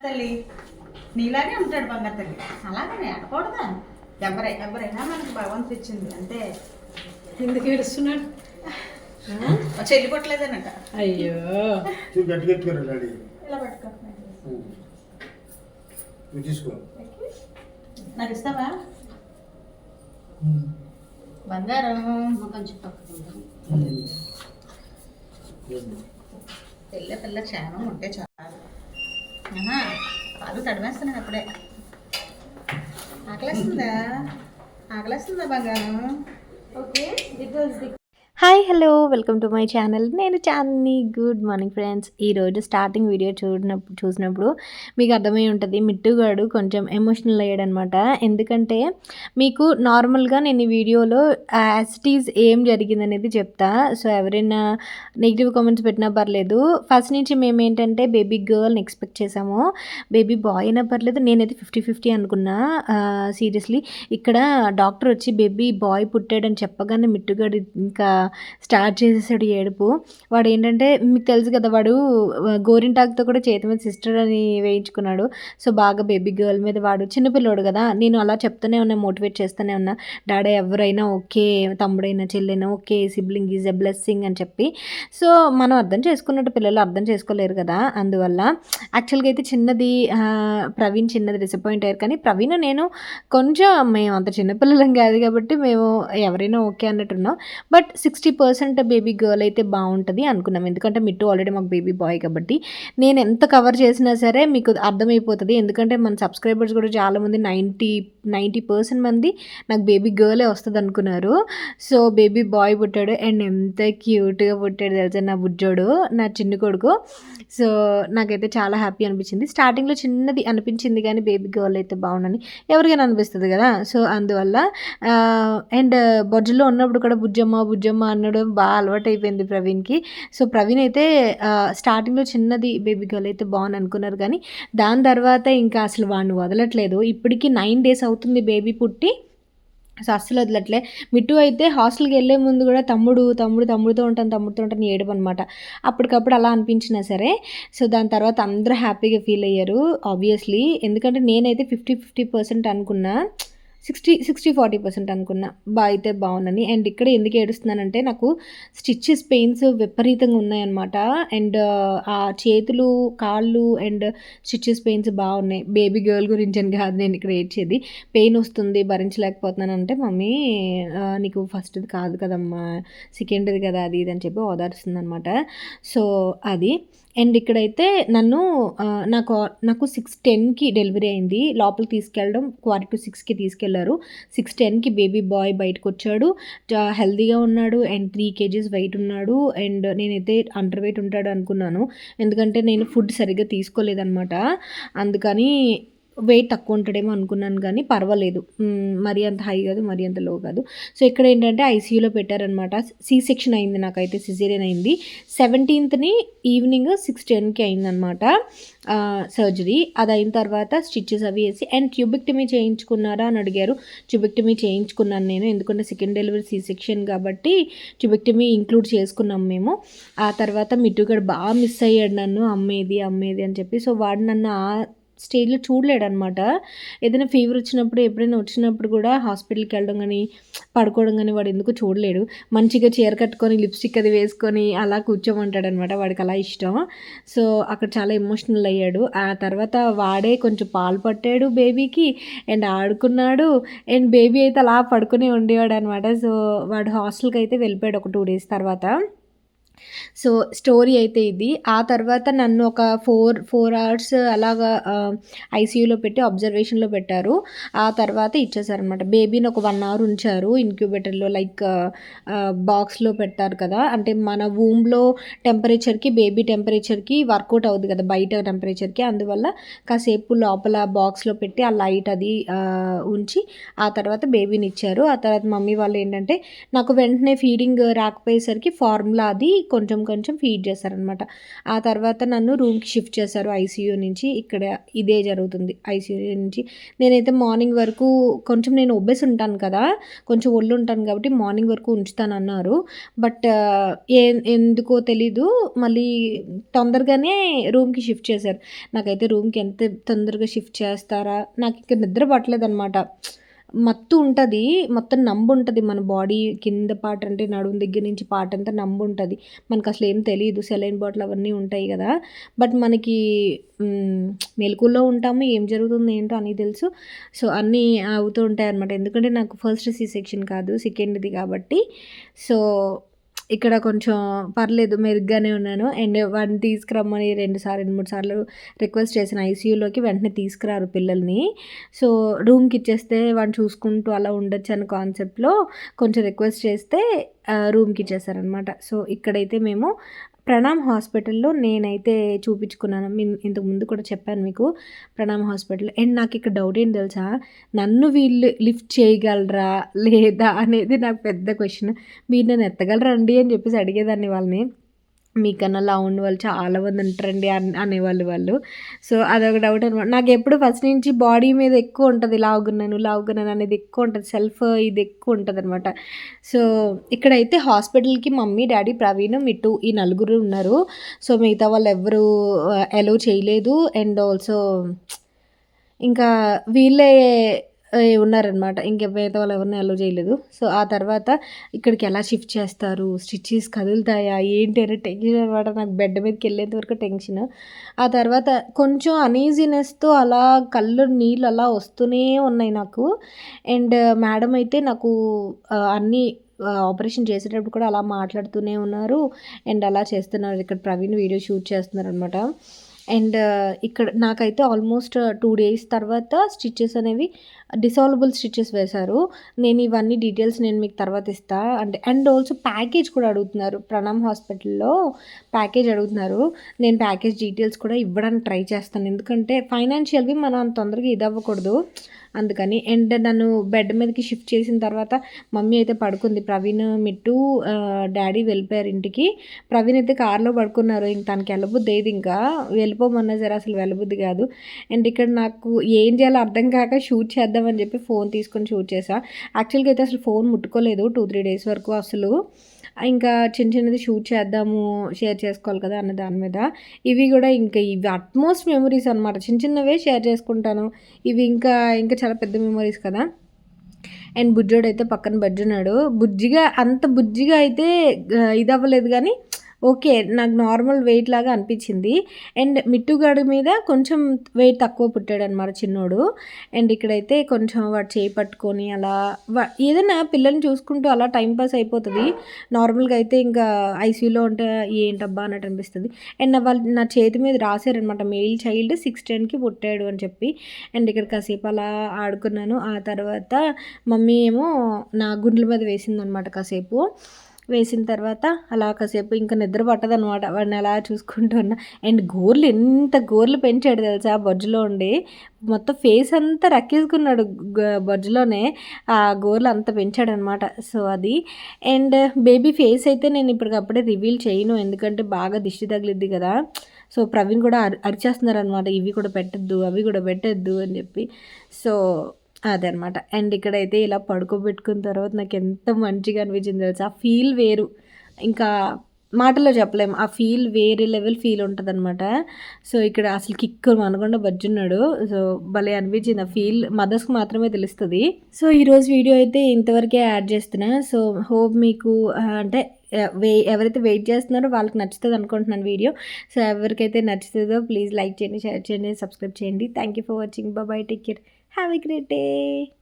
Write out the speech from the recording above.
తల్లి. నీలాగే ఉంటాడు బంగారు తల్లి. అలాగనే ఆడకూడదా ఎవరై ఎవరైనా మనకి భగవంతుడు ఇచ్చింది అంతే ఎందుకు ఏడుస్తున్నాడు? చెల్లి కొట్టలేదనట అయ్యో. డాడీ ఇలా పట్టుకో నువ్వు తీసుకో. నాకు ఇస్తావా? బంగారం కొంచెం పక్కకుంటాం పిల్ల పిల్ల క్షేమం ఉంటే చాలు. ఆహా, పాలు తడిమేస్తున్నాను అప్పుడే. ఆకలేస్తుందా? ఆకలేస్తుందా బంగారం okay it was the hi hello welcome to my channel నేను చాందిని గుడ్ మార్నింగ్ ఫ్రెండ్స్ ఈరోజు స్టార్టింగ్ వీడియో చూడినప్పుడు చూసినప్పుడు మీకు అర్థమై ఉంటుంది మిట్టుగాడు కొంచెం ఎమోషనల్ అయ్యాడనమాట. ఎందుకంటే మీకు నార్మల్గా నేను ఈ వీడియోలో యాసిటీస్ ఏం జరిగిందనేది చెప్తా. సో ఎవరైనా నెగిటివ్ కామెంట్స్ పెట్టినా పర్లేదు. ఫస్ట్ నుంచి మేము ఏంటంటే బేబీ గర్ల్ని ఎక్స్పెక్ట్ చేసాము. బేబీ బాయ్ అయినా పర్లేదు నేనైతే ఫిఫ్టీ ఫిఫ్టీ అనుకున్నా సీరియస్లీ ఇక్కడ డాక్టర్ వచ్చి బేబీ బాయ్ పుట్టాడని చెప్పగానే మిట్టుగాడు ఇంకా స్టార్ట్ చేసేసాడు ఏడుపు. వాడు ఏంటంటే మీకు తెలుసు కదా వాడు గోరింటాకుతో కూడా చేతి మీద సిస్టర్ అని వేయించుకున్నాడు. సో బాగా బేబీ గర్ల్ మీద వాడు చిన్నపిల్లోడు కదా నేను అలా చెప్తూనే ఉన్నా మోటివేట్ చేస్తూనే ఉన్నా. డాడీ ఎవరైనా ఓకే తమ్ముడైనా చెల్లైనా okay sibling is a blessing అని చెప్పి. సో మనం అర్థం చేసుకున్నట్టు పిల్లలు అర్థం చేసుకోలేరు కదా అందువల్ల. యాక్చువల్గా అయితే చిన్నది ప్రవీణ్ చిన్నది డిసప్పాయింట్ అయ్యారు. కానీ ప్రవీణ్ నేను కొంచెం మేము అంత చిన్నపిల్లలం కాదు కాబట్టి మేము ఎవరైనా okay అన్నట్టున్నాం. But six sixty percent baby girl అయితే బాగుంటుంది అనుకున్నాం. ఎందుకంటే మిట్టు ఆల్రెడీ మాకు బేబీ బాయ్ కాబట్టి. నేను ఎంత కవర్ చేసినా సరే మీకు అర్థమైపోతుంది. ఎందుకంటే మన సబ్స్క్రైబర్స్ కూడా చాలామంది నైంటీ నైంటీ పర్సెంట్ మంది నాకు బేబీ గర్లే వస్తుంది అనుకున్నారు. సో బేబీ బాయ్ పుట్టాడు. అండ్ ఎంత క్యూట్గా పుట్టాడు తెలుసా నా బుజ్జోడు నా చిన్న కొడుకు. సో నాకైతే చాలా హ్యాపీ అనిపించింది. స్టార్టింగ్లో చిన్నది అనిపించింది కానీ బేబీ గర్ల్ అయితే బాగుండని ఎవరికైనా అనిపిస్తుంది కదా. సో అందువల్ల అండ్ బొజ్జులో ఉన్నప్పుడు కూడా బుజ్జమ్మ బుజ్జమ్మ అనడం బాగా అలవాటు అయిపోయింది ప్రవీణ్కి. సో ప్రవీణ్ అయితే స్టార్టింగ్లో చిన్నది బేబీ గర్ల్ అయితే బాగుంది అనుకున్నారు కానీ దాని తర్వాత ఇంకా అసలు వాడిని వదలట్లేదు. ఇప్పటికీ నైన్ డేస్ అవుతుంది బేబీ పుట్టి. సో అస్సలు వదలట్లే. మిట్టు అయితే హాస్టల్కి వెళ్ళే ముందు కూడా తమ్ముడు తమ్ముడు తమ్ముడితో ఉంటాను తమ్ముడితో ఉంటాను ఏడుపు అనమాట అప్పటికప్పుడు అలా అనిపించినా సరే సో దాని తర్వాత అందరూ హ్యాపీగా ఫీల్ అయ్యారు ఆబ్వియస్లీ. ఎందుకంటే నేనైతే ఫిఫ్టీ ఫిఫ్టీ పర్సెంట్ అనుకున్నా సిక్స్టీ సిక్స్టీ ఫార్టీ పర్సెంట్ అనుకున్నా. బా అయితే బాగుందని. అండ్ ఇక్కడ ఎందుకు ఏడుస్తున్నానంటే నాకు స్టిచ్చెస్ పెయిన్స్ విపరీతంగా ఉన్నాయన్నమాట. అండ్ ఆ చేతులు కాళ్ళు అండ్ స్టిచ్చెస్ పెయిన్స్ బాగున్నాయి. బేబీ గర్ల్ గురించి అని కాదు నేను ఇక్కడ ఏడ్చేది. పెయిన్ వస్తుంది భరించలేకపోతున్నాను అంటే మమ్మీ నీకు ఫస్ట్ది కాదు కదమ్మా సెకండ్ది కదా అది ఇది అని చెప్పి ఓదారుస్తుంది అనమాట సో అది. అండ్ ఇక్కడైతే నన్ను నాకు నాకు సిక్స్ టెన్కి డెలివరీ అయింది. లోపలికి తీసుకెళ్ళడం క్వార్టర్ టు సిక్స్కి తీసుకెళ్ళారు. సిక్స్ టెన్కి బేబీ బాయ్ బయటకు వచ్చాడు హెల్దీగా ఉన్నాడు అండ్ త్రీ కేజీస్ వెయిట్ ఉన్నాడు. అండ్ నేనైతే అండర్ వెయిట్ ఉంటాడు అనుకున్నాను. ఎందుకంటే నేను ఫుడ్ సరిగ్గా తీసుకోలేదనమాట అందుకని వెయిట్ తక్కువ ఉంటాడేమో అనుకున్నాను కానీ పర్వాలేదు. మరీ అంత హై కాదు మరీ అంత లో కాదు. సో ఇక్కడ ఏంటంటే ఐసీయూలో పెట్టారనమాట సి సెక్షన్ అయింది నాకైతే సిజేరియన్ అయింది. సెవెంటీన్త్ని ఈవినింగ్ సిక్స్ టెన్కి అయిందనమాట సర్జరీ అది అయిన తర్వాత స్టిచ్చెస్ అవి వేసి అండ్ ట్యూబిక్టమీ చేయించుకున్నారా? అని అడిగారు. ట్యూబిక్టమీ చేయించుకున్నాను నేను ఎందుకంటే సెకండ్ డెలివరీ సి సెక్షన్ కాబట్టి ట్యూబిక్టమీ ఇంక్లూడ్ చేసుకున్నాం మేము. ఆ తర్వాత మిట్టుగడు బాగా మిస్ అయ్యాడు నన్ను అమ్మేది అమ్మేది అని చెప్పి. సో వాడు నన్ను ఆ స్టేజ్లో చూడలేడు అనమాట ఏదైనా ఫీవర్ వచ్చినప్పుడు ఎప్పుడైనా వచ్చినప్పుడు కూడా హాస్పిటల్కి వెళ్ళడం కానీ పడుకోవడం కానీ వాడు ఎందుకు చూడలేడు. మంచిగా చీర కట్టుకొని లిప్స్టిక్ అది వేసుకొని అలా కూర్చోమంటాడు అనమాట వాడికి అలా ఇష్టం. సో అక్కడ చాలా ఎమోషనల్ అయ్యాడు. ఆ తర్వాత వాడే కొంచెం పాలు పట్టాడు బేబీకి అండ్ ఆడుకున్నాడు. అండ్ బేబీ అయితే అలా పడుకుని ఉండేవాడు అనమాట సో వాడు హాస్టల్కి అయితే వెళ్ళిపోయాడు ఒక టూ డేస్ తర్వాత. సో స్టోరీ అయితే ఇది. ఆ తర్వాత నన్ను ఒక ఫోర్ ఫోర్ అవర్స్ అలాగా ఐసీయూలో పెట్టి అబ్జర్వేషన్లో పెట్టారు. ఆ తర్వాత ఇచ్చేసారనమాట బేబీని ఒక వన్ అవర్ ఉంచారు. ఇంక్యుబేటర్లో లైక్ బాక్స్లో పెట్టారు కదా. అంటే మన వూమ్లో టెంపరేచర్కి బేబీ టెంపరేచర్కి వర్కౌట్ అవుతుంది కదా బయట టెంపరేచర్కి. అందువల్ల కాసేపు లోపల బాక్స్లో పెట్టి ఆ లైట్ అది ఉంచి ఆ తర్వాత బేబీని ఇచ్చారు. ఆ తర్వాత మమ్మీ వాళ్ళు ఏంటంటే నాకు వెంటనే ఫీడింగ్ రాకపోయేసరికి ఫార్ములా అది కొంచెం కొంచెం ఫీడ్ చేశారనమాట ఆ తర్వాత నన్ను రూమ్కి షిఫ్ట్ చేశారు ఐసీయూ నుంచి. ఇక్కడ ఇదే జరుగుతుంది ఐసీయూ నుంచి. నేనైతే మార్నింగ్ వరకు కొంచెం నేను ఒబ్బేసి ఉంటాను కదా కొంచెం ఒళ్ళు ఉంటాను కాబట్టి మార్నింగ్ వరకు ఉంచుతాను అన్నారు బట్ ఏ ఎందుకో తెలీదు. మళ్ళీ తొందరగానే రూమ్కి షిఫ్ట్ చేశారు. నాకైతే రూమ్కి ఎంత తొందరగా షిఫ్ట్ చేస్తారా? నాకు ఇక్కడ నిద్ర పట్టలేదు అనమాట మత్తు ఉంటుంది మొత్తం నంబు ఉంటుంది మన బాడీ కింద పార్ట్ అంటే నడుము దగ్గర నుంచి పార్ట్ అంతా నంబు ఉంటుంది మనకు అసలు ఏం తెలియదు సెలైన్ బాటిల్ అవన్నీ ఉంటాయి కదా. బట్ మనకి మెలకుల్లో మెలకువలో ఉంటాము ఏం జరుగుతుంది ఏంటో అని తెలుసు. సో అన్నీ అవుతూ ఉంటాయి అనమాట ఎందుకంటే నాకు ఫస్ట్ సి సెక్షన్ కాదు సెకండ్ది కాబట్టి. సో ఇక్కడ కొంచెం పర్లేదు మెరుగ్గానే ఉన్నాను. అండ్ వాడిని తీసుకురమ్మని రెండు సార్లు రెండు మూడు సార్లు రిక్వెస్ట్ చేసిన ఐసీయూలోకి వెంటనే తీసుకురారు పిల్లల్ని. సో రూమ్కి ఇచ్చేస్తే వాడిని చూసుకుంటూ అలా ఉండొచ్చు అనే కాన్సెప్ట్లో కొంచెం రిక్వెస్ట్ చేస్తే రూమ్కి ఇచ్చేసారనమాట సో ఇక్కడైతే మేము ప్రణామ్ హాస్పిటల్లో నేనైతే చూపించుకున్నాను. మీ ఇంతకు ముందు కూడా చెప్పాను మీకు ప్రణామ్ హాస్పిటల్ అండ్ నాకు ఇక్కడ డౌట్ ఏంటి తెలుసా? నన్ను వీళ్ళు లిఫ్ట్ చేయగలరా? లేదా? అనేది నాకు పెద్ద క్వశ్చన్. మీరు నన్ను ఎత్తగలరా? అండి అని చెప్పేసి అడిగేదాన్ని వాళ్ళని. మీకన్నా లా ఉన్న వాళ్ళు చాలా మంది ఉంటారండి అనేవాళ్ళు వాళ్ళు. సో అదొక డౌట్ అనమాట నాకు ఎప్పుడు ఫస్ట్ నుంచి బాడీ మీద ఎక్కువ ఉంటుంది లావుగున్నాను లావుగున్నాను అనేది ఎక్కువ ఉంటుంది. సెల్ఫ్ ఇది ఎక్కువ ఉంటుంది అనమాట సో ఇక్కడైతే హాస్పిటల్కి మమ్మీ డాడీ ప్రవీణ్ మిట్టు ఈ నలుగురు ఉన్నారు. సో మిగతా వాళ్ళు ఎవరు అలో uh, చేయలేదు. అండ్ ఆల్సో ఇంకా వీళ్ళే ఉన్నారనమాట ఇంక మిగతా వాళ్ళు ఎవరిని అలో చేయలేదు. సో ఆ తర్వాత ఇక్కడికి ఎలా షిఫ్ట్ చేస్తారు? స్టిచ్చెస్ కదులుతాయా? ఏంటి అనే టెన్షన్ అనమాట నాకు బెడ్ మీదకి వెళ్ళేంత వరకు టెన్షన్ ఆ తర్వాత కొంచెం అనీజినెస్తో అలా కళ్ళు నీళ్ళు అలా వస్తూనే ఉన్నాయి నాకు. అండ్ మేడం uh, అయితే నాకు అన్నీ ఆపరేషన్ చేసేటప్పుడు కూడా అలా మాట్లాడుతూనే ఉన్నారు. అండ్ అలా చేస్తున్నారు. ఇక్కడ ప్రవీణ్ వీడియో షూట్ చేస్తున్నారు అనమాట అండ్ ఇక్కడ నాకైతే ఆల్మోస్ట్ టూ డేస్ తర్వాత స్టిచ్చెస్ అనేవి డిసాల్వబుల్ స్టిచ్చెస్ వేశారు. నేను ఇవన్నీ డీటెయిల్స్ నేను మీకు తర్వాత ఇస్తా. అంటే అండ్ ఆల్సో ప్యాకేజ్ కూడా అడుగుతున్నారు. ప్రణామ్ హాస్పిటల్లో ప్యాకేజ్ అడుగుతున్నారు. నేను ప్యాకేజ్ డీటెయిల్స్ కూడా ఇవ్వడానికి ట్రై చేస్తాను. ఎందుకంటే ఫైనాన్షియల్వి మనం తొందరగా ఇది అవ్వకూడదు. అందుకని అండ్ నన్ను బెడ్ మీదకి షిఫ్ట్ చేసిన తర్వాత మమ్మీ అయితే పడుకుంది. ప్రవీణ్ మిట్టు డాడీ వెళ్ళిపోయారు ఇంటికి. ప్రవీణ్ అయితే కార్లో పడుకున్నారు. ఇంక తనకి వెళ్ళబుద్ధి ఏది ఇంకా. వెళ్ళిపోమన్నా సరే అసలు వెళ్ళబుద్ధి కాదు. అండ్ ఇక్కడ నాకు ఏం చేయాలో అర్థం కాక షూట్ చేద్దామని చెప్పి ఫోన్ తీసుకొని షూట్ చేసా యాక్చువల్గా అయితే అసలు ఫోన్ ముట్టుకోలేదు. టూ త్రీ డేస్ వరకు అసలు. ఇంకా చిన్న చిన్నది షూట్ చేద్దాము షేర్ చేసుకోవాలి కదా అన్న దాని మీద. ఇవి కూడా ఇంకా ఇవి అట్మోస్ట్ మెమరీస్ అనమాట చిన్న చిన్నవే షేర్ చేసుకుంటాను. ఇవి ఇంకా ఇంకా చాలా పెద్ద మెమరీస్ కదా. అండ్ బుజ్జోడు అయితే పక్కన బజ్జున్నాడు బుజ్జిగా అంత బుజ్జిగా అయితే ఇది అవ్వలేదు కానీ ఓకే నాకు నార్మల్ వెయిట్ లాగా అనిపించింది. అండ్ మిట్టుగాడి మీద కొంచెం వెయిట్ తక్కువ పుట్టాడు అనమాట చిన్నోడు. అండ్ ఇక్కడైతే కొంచెం వాడు చేయి పట్టుకొని అలా వా- ఏదైనా పిల్లల్ని చూసుకుంటూ అలా టైం పాస్ అయిపోతుంది. నార్మల్గా అయితే ఇంకా ఐసీయూలో ఉంటే ఏంటబ్బా అన్నట్టు అనిపిస్తుంది. అండ్ నా వాళ్ళు నా చేతి మీద రాశారనమాట మెయిల్ చైల్డ్ సిక్స్ టెన్కి పుట్టాడు అని చెప్పి. అండ్ ఇక్కడ కాసేపు అలా ఆడుకున్నాను. ఆ తర్వాత మమ్మీ ఏమో నా గుండెల మీద వేసిందనమాట కాసేపు. వేసిన తర్వాత అలా కాసేపు ఇంకా నిద్ర పట్టదనమాట వాడిని అలా చూసుకుంటూ ఉన్నా. అండ్ గోర్లు ఎంత గోర్లు పెంచాడు తెలుసా బొజ్జులో ఉండి. మొత్తం ఫేస్ అంతా రక్కేసుకున్నాడు బొజ్జులోనే. ఆ గోర్లు అంత పెంచాడనమాట సో అది. అండ్ బేబీ ఫేస్ అయితే నేను ఇప్పటికప్పుడే రివీల్ చేయను. ఎందుకంటే బాగా దిష్టి తగిలిద్ది కదా. సో ప్రవీణ్ కూడా అరి అరిచేస్తున్నారు అనమాట ఇవి కూడా పెట్టద్దు అవి కూడా పెట్టద్దు అని చెప్పి. సో అదనమాట అండ్ ఇక్కడైతే ఇలా పడుకోబెట్టుకున్న తర్వాత నాకు ఎంత మంచిగా అనిపించింది తెలుసు? ఆ ఫీల్ వేరు. ఇంకా మాటల్లో చెప్పలేము ఆ ఫీల్ వేరే లెవెల్ ఫీల్ ఉంటుంది అనమాట సో ఇక్కడ అసలు కిక్ అనకుండా బజ్జున్నాడు. సో భలే అనిపించింది ఆ ఫీల్. మదర్స్కి మాత్రమే తెలుస్తుంది. సో ఈరోజు వీడియో అయితే ఇంతవరకే యాడ్ చేస్తున్నా. సో హోప్ మీకు అంటే వే ఎవరైతే వెయిట్ చేస్తున్నారో వాళ్ళకి నచ్చుతుంది అనుకుంటున్నాను వీడియో. సో ఎవరికైతే నచ్చుతుందో ప్లీజ్ లైక్ చేయండి షేర్ చేయండి సబ్స్క్రైబ్ చేయండి. థ్యాంక్ యూ ఫర్ వాచింగ్ బాబాయ్ take care Have a great day.